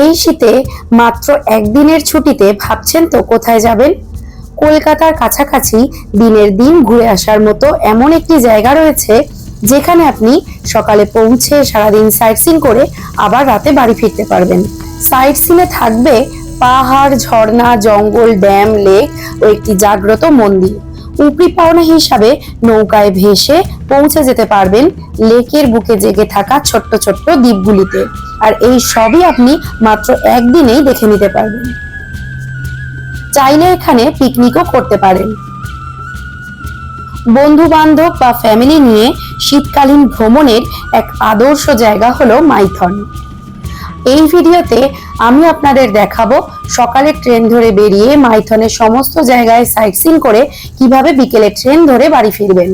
এই শীতে মাত্র একদিনের ছুটিতে ভাবছেন তো কোথায় যাবেন? কলকাতার কাছাকাছি দিনের দিন ঘুরে আসার মতো এমন একটি জায়গা রয়েছে যেখানে আপনি সকালে পৌঁছে সারাদিন সাইট সিন করে আবার রাতে বাড়ি ফিরতে পারবেন। সাইট সিনে থাকবে পাহাড়, ঝর্ণা, জঙ্গল ড্যাম লেক ও একটি জাগ্রত মন্দির। উপরি পাওনা হিসাবে নৌকায় ভেসে পৌঁছে যেতে পারবেন লেকের বুকে জেগে থাকা ছোট্ট ছোট্ট দ্বীপগুলিতে। আর এই সবই আপনি মাত্র একদিনেই দেখে নিতে পারবেন। চাইলে এখানে পিকনিকও করতে পারেন। বন্ধু বান্ধব বা ফ্যামিলি নিয়ে শীতকালীন ভ্রমণের এক আদর্শ জায়গা হলো মাইথন। এই ভিডিওতে আমি আপনাদের দেখাবো সকালে ট্রেন ধরে বেরিয়ে মাইথনের সমস্ত জায়গায় সাইট সিন করে কীভাবে বিকেলে ট্রেন ধরে বাড়ি ফিরবেন।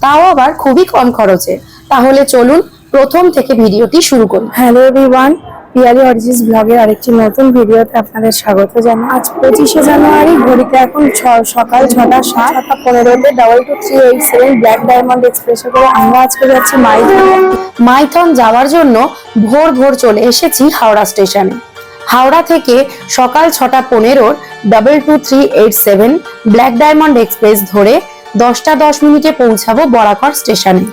তাও আবার খুবই কম খরচে। তাহলে চলুন প্রথম থেকে ভিডিওটি শুরু করুন হ্যালো এভরিওয়ান পিয়ারি অরিজিস ব্লগের আরেকটি নতুন ভিডিওতে আপনাদের স্বাগত জানাই। আজ পঁচিশে জানুয়ারি ঘড়িতে এখন সকাল ছটা সাত। ছটা পনেরোতে double two three eight seven black diamond এক্সপ্রেসে করে আমরা আজকে যাচ্ছি মাইথনে। মাইথন যাওয়ার জন্য ভোর ভোর চলে এসেছি হাওড়া স্টেশনে। হাওড়া থেকে সকাল ছটা পনেরোর double two three eight seven black diamond express ধরে দশটা দশ মিনিটে পৌঁছাবো বরাকর স্টেশনে।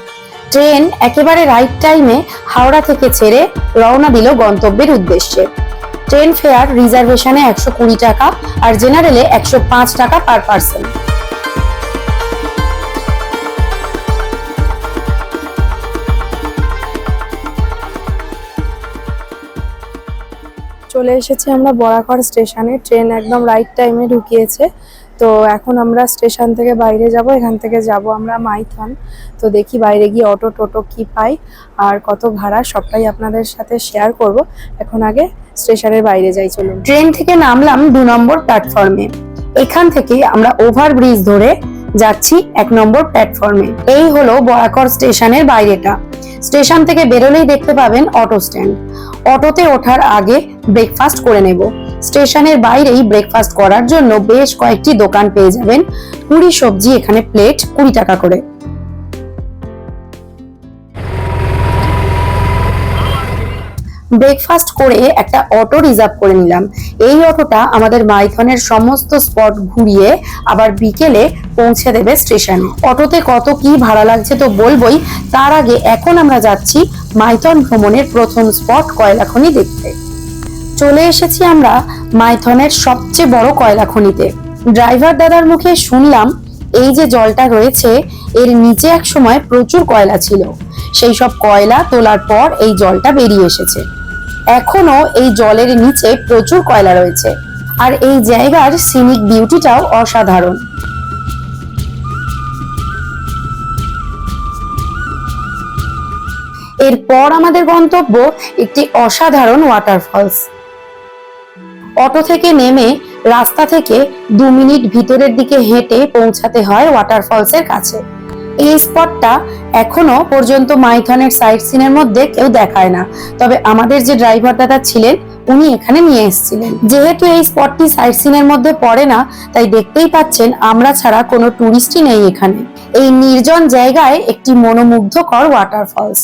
ট্রেন একেবারে রাইট টাইমে হাওড়া থেকে ছেড়ে রওনা দিল গন্তব্যের উদ্দেশ্যে। ট্রেন ফেয়ার রিজার্ভেশনে একশো কুড়ি টাকা আর জেনারেলে একশো পাঁচ টাকা পার পার্সন চলে এসেছি আমরা বরাকর স্টেশনে। ট্রেন একদম রাইট টাইমে ঢুকিয়েছে। তো এখন আমরা স্টেশন থেকে বাইরে যাব, এখান থেকে যাব আমরা মাইথন। তো দেখি বাইরে গিয়ে অটো টোটো কি পাই আর কত ভাড়া, সবটাই আপনাদের সাথে শেয়ার করব। এখন আগে স্টেশনের বাইরে যাই, চলুন। ট্রেন থেকে নামলাম দু নম্বর প্ল্যাটফর্মে এখান থেকে আমরা ওভার ব্রিজ ধরে যাচ্ছি এক নম্বর প্ল্যাটফর্মে এই হলো বরাকর স্টেশনের বাইরেটা। স্টেশন থেকে বেরোলেই দেখতে পাবেন অটো স্ট্যান্ড অটোতে ওঠার আগে ব্রেকফাস্ট করে নেব। স্টেশনের বাইরেই ব্রেকফাস্ট করার জন্য বেশ কয়েকটি দোকান পেয়ে যাবেন। পুরি সবজি এখানে প্লেট কুড়ি টাকা করে। ব্রেকফাস্ট করে একটা অটো রিজার্ভ করে নিলাম। এই অটোটা আমাদের মাইথনের সমস্ত স্পট ঘুরিয়ে আবার বিকেলে পৌঁছে দেবে স্টেশনে অটোতে কত কি ভাড়া লাগছে তো বলবই, তার আগে এখন আমরা যাচ্ছি মাইথন ভ্রমণের প্রথম স্পট কয়লাখনি দেখতে। চলে এসেছি আমরা মাইথনের সবচেয়ে বড় কয়লা খনিতে। ড্রাইভার দাদার মুখে শুনলাম, এই যে জলটা রয়েছে, এর নিচে এক সময় প্রচুর কয়লা ছিল। সেই সব কয়লা তোলার পর এই জলটা বেরিয়ে এসেছে। এখনও এই জলের নিচে প্রচুর কয়লা রয়েছে। আর এই জায়গার সিনিক বিউটিটাও অসাধারণ। এরপর আমাদের গন্তব্য একটি অসাধারণ ওয়াটারফলস অটো থেকে নেমে রাস্তা থেকে দু মিনিট ভিতরের দিকে হেঁটে পৌঁছাতে হয় ওয়াটারফলসের কাছে। এই স্পটটা এখনও পর্যন্ত মাইথনের সাইট সিনের মধ্যে কেউ দেখায় না। তবে আমাদের যে ড্রাইভার দাদা ছিলেন, উনি এখানে নিয়ে এসেছিলেন। যেহেতু এই স্পটটি সাইট সিনের মধ্যে পড়ে না, তাই দেখতেই পাচ্ছেন আমরা ছাড়া কোনো টুরিস্টই নেই এখানে। এই নির্জন জায়গায় একটি মনোমুগ্ধকর ওয়াটারফলস।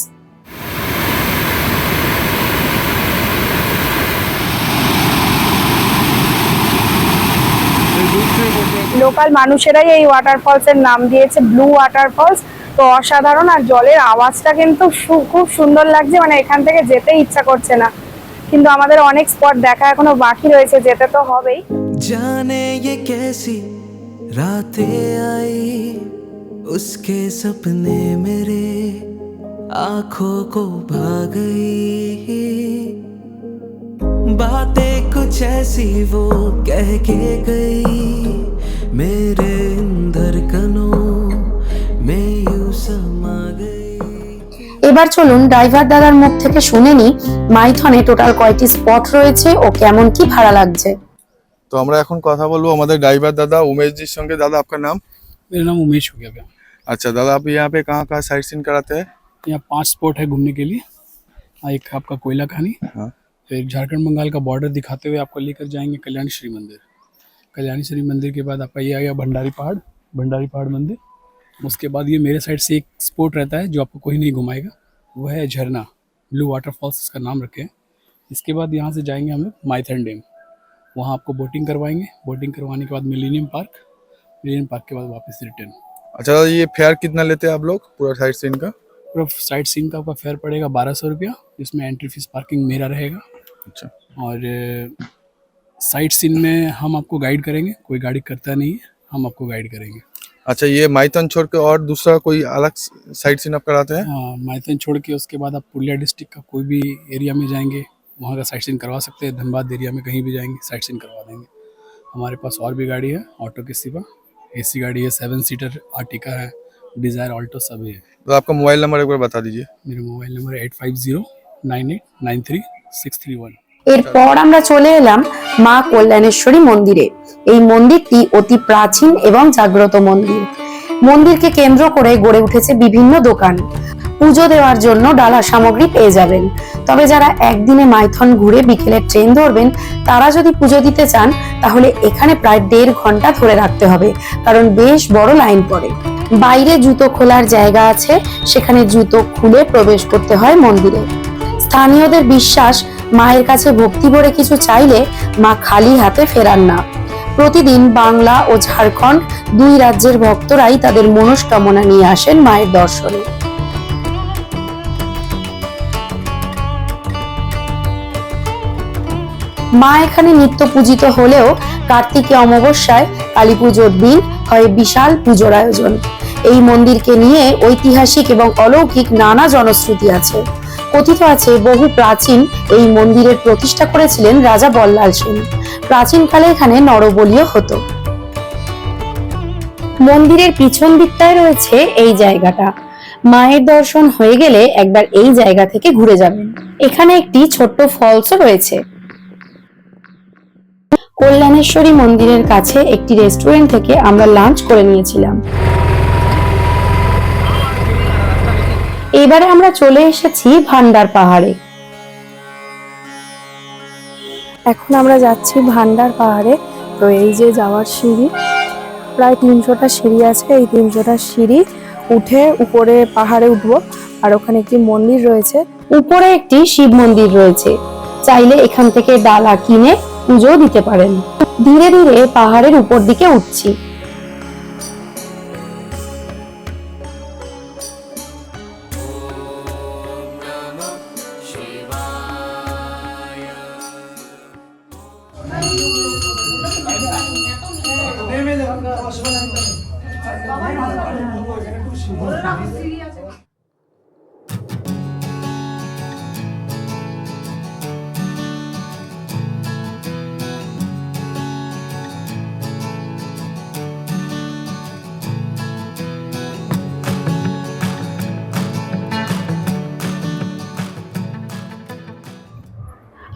লোকাল মানুষেরাই এই ওয়াটারফলস এর নাম দিয়েছে ব্লু ওয়াটারফলস তো অসাধারণ আর জলের আওয়াজটা কিন্তু সু- খুব সুন্দর লাগছে মানে এখান থেকে যেতে ইচ্ছা করছে না কিন্তু আমাদের অনেক স্পট দেখা এখনো বাকি রয়েছে যেতে তো হবেই जाने ये कैसी रातें आई उसके सपने मेरे आंखों को भा गई बातें कुछ ऐसी वो कह के गई मेरे अंदर कनों में यूं समा गई এবার চলুন ড্রাইভার দাদার মুখ থেকে শুনে নি মাইথনে টোটাল কয়টি স্পট রয়েছে ও কেমন কি ভাড়া লাগছে তো আমরা এখন কথা বলবো আমাদের ड्राइवर दादा उमेश जी संगे दादा आपका नाम मेरा नाम उमेश हो गया भैया अच्छा दादा आप यहाँ पे कहाँ कहाँ साइट सीन कराते हैं यहाँ पांच स्पॉट है घूमने के लिए हाँ, एक आपका कोयला खानी हाँ। फिर एक झारखंड बंगाल का बॉर्डर दिखाते हुए आपको लेकर जाएंगे कल्याणी श्री मंदिर कल्याणी श्री मंदिर के बाद आपका ये आ गया भंडारी पहाड़ भंडारी पहाड़ मंदिर। उसके बाद ये मेरे साइड से एक स्पॉट रहता है जो आपको कोई नहीं घुमाएगा वो है झरना ब्लू वाटरफॉल्स इसका नाम रखे। हैं इसके बाद यहाँ से जाएँगे हम लोग माइथन डैम वहाँ आपको बोटिंग करवाएँगे। बोटिंग करवाने के बाद मिलीनियम पार्क मिलीनियम पार्क के बाद वापस रिटर्न अच्छा ये फेयर कितना लेते हैं आप लोग पूरा साइड सीन का? पूरा साइड सीन का आपका फेयर पड़ेगा बारह सौ रुपया जिसमें एंट्री फ़ीस पार्किंग मेरा रहेगा। अच्छा। और साइट सीन में हम आपको गाइड करेंगे कोई गाड़ी करता नहीं है हम आपको गाइड करेंगे। अच्छा ये माइथन छोड़ के और दूसरा कोई अलग साइड सीन आप कराते हैं? हाँ माइथन छोड़ के उसके बाद आप पुरुलिया डिस्ट्रिक्ट का कोई भी एरिया में जाएँगे वहाँ का साइट सीन करवा सकते हैं धनबाद एरिया में कहीं भी जाएँगे साइट सीन करवा देंगे। हमारे पास और भी गाड़ी है ऑटो के सिवा एसी गाड़ी है सेवन सीटर आर्टिका है डिज़ायर ऑल्टो सभी है। तो आपका मोबाइल नंबर एक बार बता दीजिए। मेरा मोबाइल नंबर है eight five zero nine eight nine three six three one. এরপর আমরা চলে এলাম মা কল্যাণেশ্বরী মন্দিরে। এই মন্দিরটি অতি প্রাচীন এবং জাগ্রত মন্দির। মন্দিরকে কেন্দ্র করে গড়ে উঠেছে বিভিন্ন দোকান। পুজো দেওয়ার জন্য ডালা সামগ্রী পেয়ে যাবেন। তবে যারা একদিনে মাইথন ঘুরে বিকেলে ট্রেন ধরবেন, তারা যদি পুজো দিতে চান, তাহলে এখানে প্রায় দেড় ঘণ্টা ধরে রাখতে হবে, কারণ বেশ বড় লাইন পড়ে। বাইরে জুতো খোলার জায়গা আছে, সেখানে জুতো খুলে প্রবেশ করতে হয় মন্দিরে। স্থানীয়দের বিশ্বাস মায়ের কাছে ভক্তি ভরে কিছু চাইলে মা খালি হাতে ফেরান না। প্রতিদিন বাংলা ও ঝাড়খণ্ড দুই রাজ্যের ভক্তরাই তাদের মনস্কামনা নিয়ে আসেন মায়ের দর্শনে। মা এখানে নিত্য পূজিত হলেও কার্তিকে অমাবস্যায় কালী পুজোর দিন হয় বিশাল পুজোর আয়োজন। এই মন্দিরকে নিয়ে ঐতিহাসিক এবং অলৌকিক নানা জনশ্রুতি আছে। কথিত আছে, বহু প্রাচীন এই মন্দিরের প্রতিষ্ঠা করেছিলেন রাজা বল্লাল সেন। প্রাচীনকালে এখানে নরবলিও হতো। মন্দিরের পিছন দিকটায় রয়েছে এই জায়গাটা। মায়ের দর্শন হয়ে গেলে একবার এই জায়গা থেকে ঘুরে যাবেন। এখানে একটি ছোট্ট ফলসও রয়েছে। কল্যাণেশ্বরী মন্দিরের কাছে একটি রেস্টুরেন্ট থেকে আমরা লাঞ্চ করে নিয়েছিলাম। এবারে আমরা চলে এসেছি ভান্ডার পাহাড়ে। এখন আমরা যাচ্ছি ভান্ডার পাহাড়ে। তো এই যে যাওয়ার সিঁড়ি, প্রায় তিনশোটা সিঁড়ি আছে। এই তিনশোটা সিঁড়ি উঠে উপরে পাহাড়ে উঠবো। আর ওখানে একটি মন্দির রয়েছে। উপরে একটি শিব মন্দির রয়েছে। চাইলে এখান থেকে ডালা কিনে পুজো দিতে পারেন। ধীরে ধীরে পাহাড়ের উপর দিকে উঠছি।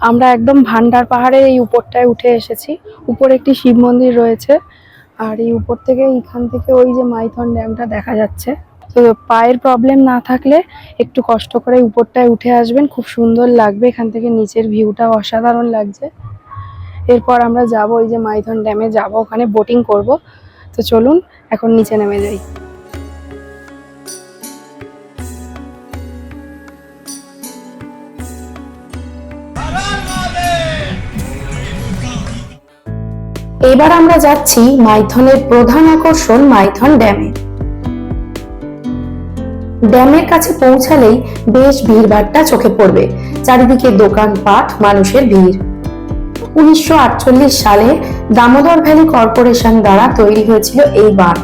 আমরা একদম ভান্ডার পাহাড়ের এই উপরটায় উঠে এসেছি। উপরে একটি শিব মন্দির রয়েছে। আর এই উপর থেকে এইখান থেকে ওই যে মাইথন ড্যামটা দেখা যাচ্ছে। তো পায়ের প্রবলেম না থাকলে একটু কষ্ট করে উপরটায় উঠে আসবেন, খুব সুন্দর লাগবে। এখান থেকে নিচের ভিউটা অসাধারণ লাগছে। এরপর আমরা যাব ওই যে মাইথন ড্যামে যাব, ওখানে বোটিং করব। তো চলুন, এখন নিচে নেমে যাই। এবার আমরা যাচ্ছি মাইথনের প্রধান আকর্ষণ মাইথন ড্যামে। ড্যামের কাছে পৌঁছালেই বেশ ভিড়ভাট্টা চোখে পড়বে, চারিদিকে দোকানপাট মানুষের ভিড়। উনিশশো আটচল্লিশ সালে দামোদর ভ্যালি কর্পোরেশন দ্বারা তৈরি হয়েছিল এই বাঁধ।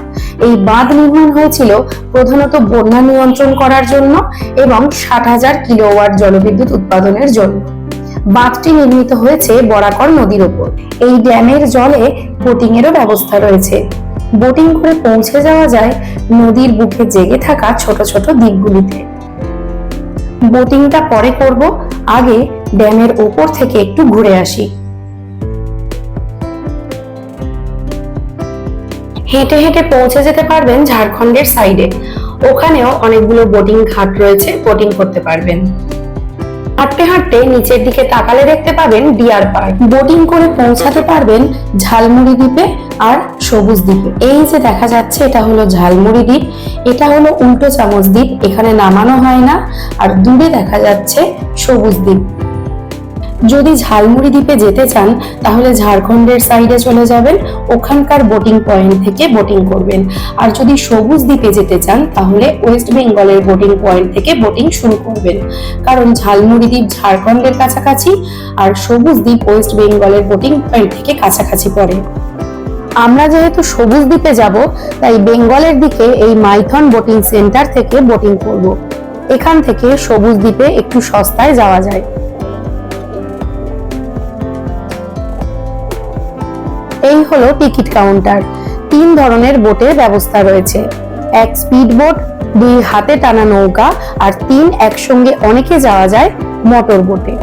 এই বাঁধ নির্মাণ হয়েছিল প্রধানত বন্যা নিয়ন্ত্রণ করার জন্য এবং ষাট হাজার কিলোওয়াট জলবিদ্যুৎ উৎপাদনের জন্য। বাঁধটি নির্মিত হয়েছে বরাকর নদীর ওপর এই ড্যামের জলে বোটিং এরও ব্যবস্থা রয়েছে। বোটিং করে পৌঁছে যাওয়া যায় নদীর বুকে জেগে থাকা ছোট ছোট দ্বীপগুলিতে। বোটিংটা পরে করব, আগে ড্যামের ওপর থেকে একটু ঘুরে আসি। হেঁটে হেঁটে পৌঁছে যেতে পারবেন ঝাড়খণ্ডের সাইডে। ওখানেও অনেকগুলো বোটিং ঘাট রয়েছে, বোটিং করতে পারবেন। হাঁটতে হাঁটতে নিচের দিকে তাকালে দেখতে পাবেন ডিয়ার পার্ক। বোটিং করে পৌঁছাতে পারবেন ঝালমুড়ি দ্বীপে আর সবুজ দ্বীপে। এই যে দেখা যাচ্ছে, এটা হলো ঝালমুড়ি দ্বীপ। এটা হলো উল্টো চামচ দ্বীপ। এখানে নামানো হয় না। আর দূরে দেখা যাচ্ছে সবুজ দ্বীপ। যদি ঝালমুড়ি দ্বীপে যেতে চান, তাহলে ঝাড়খণ্ডের সাইডে চলে যাবেন, ওখানকার বোটিং পয়েন্ট থেকে বোটিং করবেন। আর যদি সবুজ দ্বীপে যেতে চান, তাহলে ওয়েস্ট বেঙ্গলের বোটিং পয়েন্ট থেকে বোটিং শুরু করবেন। কারণ ঝালমুড়ি দ্বীপ ঝাড়খণ্ডের কাছাকাছি, আর সবুজ দ্বীপ ওয়েস্ট বেঙ্গলের বোটিং পয়েন্ট থেকে কাছাকাছি পড়ে। আমরা যেহেতু সবুজ দ্বীপে যাব, তাই বেঙ্গলের দিকে এই মাইথন বোটিং সেন্টার থেকে বোটিং করব। এখান থেকে সবুজ দ্বীপে একটু সস্তায় যাওয়া যায়। এই হলো টিকিট কাউন্টার। তিন ধরনের বোটের ব্যবস্থা রয়েছে। এক স্পিড বোট দুই হাতে টানা নৌকা আর তিন একসঙ্গে অনেকে যাওয়া যায় মোটর বোটে।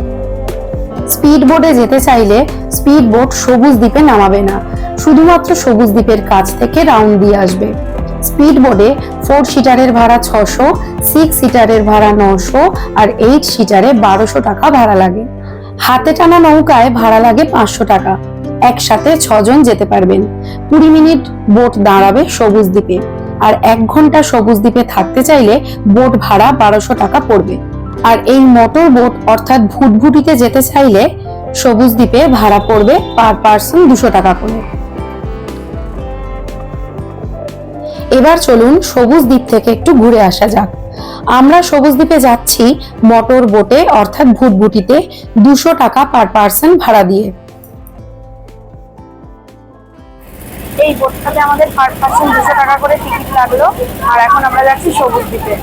স্পিড বোটে যেতে চাইলে স্পিড বোট সবুজ দ্বীপে নামাবে না। শুধুমাত্র সবুজ দ্বীপের কাছ থেকে রাউন্ড দিয়ে আসবে। স্পিড বোটে ফোর সিটারের ভাড়া ছশো, সিক্স সিটারের ভাড়া নশো আর এইট সিটারে বারোশো টাকা ভাড়া লাগে। হাতে টানা নৌকায় ভাড়া লাগে পাঁচশো টাকা। একসাথে ছজন যেতে পারবেন। কুড়ি মিনিট বোট দাঁড়াবে সবুজ দ্বীপে। আর এক ঘণ্টা সবুজ দ্বীপে থাকতে চাইলে বোট ভাড়া বারোশো টাকা পড়বে। আর এই মোটর বোট অর্থাৎ ভুটভুটিতে যেতে চাইলে সবুজ দ্বীপে ভাড়া পড়বে পার পার্সন দুশো টাকা করে। এবার চলুন সবুজ দ্বীপ থেকে একটু ঘুরে আসা যাক। আমরা সবুজ দ্বীপে যাচ্ছি মোটর বোটে অর্থাৎ ভুটভুটিতে দুশো টাকা পার পার্সন ভাড়া দিয়ে। এই বোটটাতে আমাদের পার পার্সন দুশো টাকা করে টিকিট লাগল। আর এখন আমরা যাচ্ছি সবুজ দ্বীপে।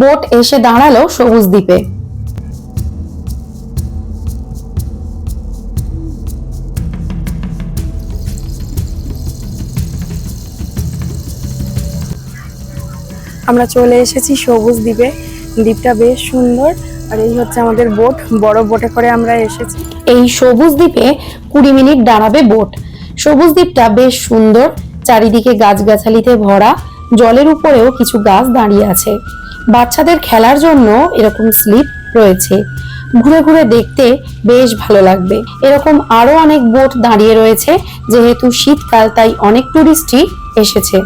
বোট এসে দাঁড়াল সবুজ দ্বীপে। আমরা চলে এসেছি সবুজ দ্বীপে। দ্বীপটা বেশ সুন্দর, আর এই হচ্ছে আমাদের বোট। বড় বোটে করে আমরা এসেছি। এই সবুজ দ্বীপে কুড়ি মিনিট দাঁড়াবে বোট। সবুজ দ্বীপটা বেশ সুন্দর, চারিদিকে গাছগাছালিতে ভরা, জলের উপরেও কিছু গাছ দাঁড়িয়ে আছে। বাচ্চাদের খেলার জন্য এরকম স্লিপ রয়েছে। ঘুরে ঘুরে দেখতে বেশ ভালো লাগবে। এরকম আরও অনেক বোট দাঁড়িয়ে রয়েছে, যেহেতু শীতকাল, তাই অনেক টুরিস্টই এসেছে।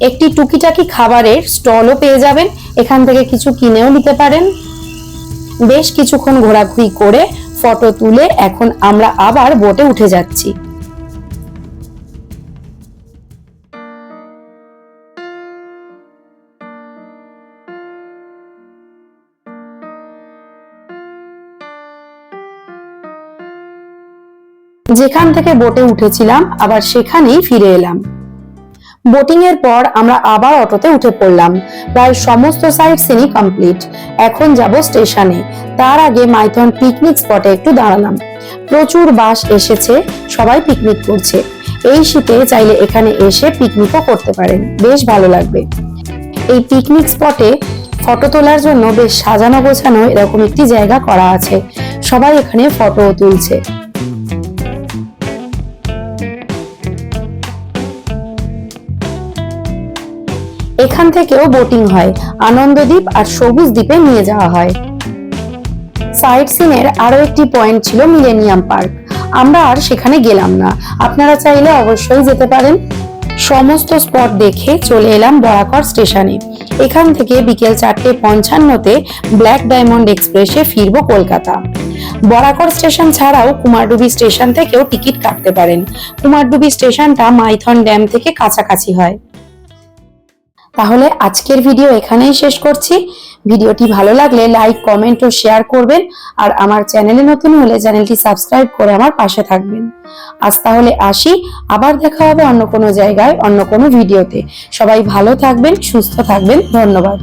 একটি টুকিটাকি খাবারের স্টলও পেয়ে যাবেন। এখান থেকে কিছু কিনেও নিতে পারেন। বেশ কিছুক্ষণ ঘোরাঘুরি করে ফটো তুলে এখন আমরা আবার বোটে উঠে যাচ্ছি। যেখান থেকে বোটে উঠেছিলাম, আবার সেখানেই ফিরে এলাম। বোটিং এর পর আমরা আবার অটোতে উঠে পড়লাম। প্রায় সমস্ত সাইট সিনই কমপ্লিট এখন যাব স্টেশনে। তার আগে মাইথন পিকনিক স্পটে একটু দাঁড়ালাম। প্রচুর বাস এসেছে, সবাই পিকনিক করছে। এই শীতে চাইলে এখানে এসে পিকনিকও করতে পারেন। বেশ ভালো লাগবে। এই পিকনিক স্পটে ফটো তোলার জন্য বেশ সাজানো গোছানো এরকম একটি জায়গা করা আছে। সবাই এখানে ফটো তুলছে। এখান থেকেও বোটিং হয়। আনন্দদ্বীপ আর সবুজ দ্বীপে নিয়ে যাওয়া হয়। সাইট সিনের আরও একটি পয়েন্ট ছিল মিলেনিয়াম পার্ক আমরা আর সেখানে গেলাম না। আপনারা চাইলে অবশ্যই যেতে পারেন। সমস্ত স্পট দেখে চলে এলাম বরাকর স্টেশনে এখান থেকে বিকেল চারটে পঞ্চান্নতে ব্ল্যাক ডায়মন্ড এক্সপ্রেসে ফিরবো কলকাতা। বরাকর স্টেশন ছাড়াও কুমারডুবি স্টেশন থেকেও টিকিট কাটতে পারেন। কুমারডুবি স্টেশনটা মাইথন ড্যাম থেকে কাছাকাছি হয়। তাহলে আজকের ভিডিও এখানেই শেষ করছি। ভিডিওটি ভালো লাগলে লাইক, কমেন্ট ও শেয়ার করবেন আর আমার চ্যানেলে নতুন হলে চ্যানেলটি সাবস্ক্রাইব করে আমার পাশে থাকবেন। আজ তাহলে আসি, আবার দেখা হবে অন্য কোনো জায়গায়, অন্য কোনো ভিডিওতে। সবাই ভালো থাকবেন, সুস্থ থাকবেন, ধন্যবাদ।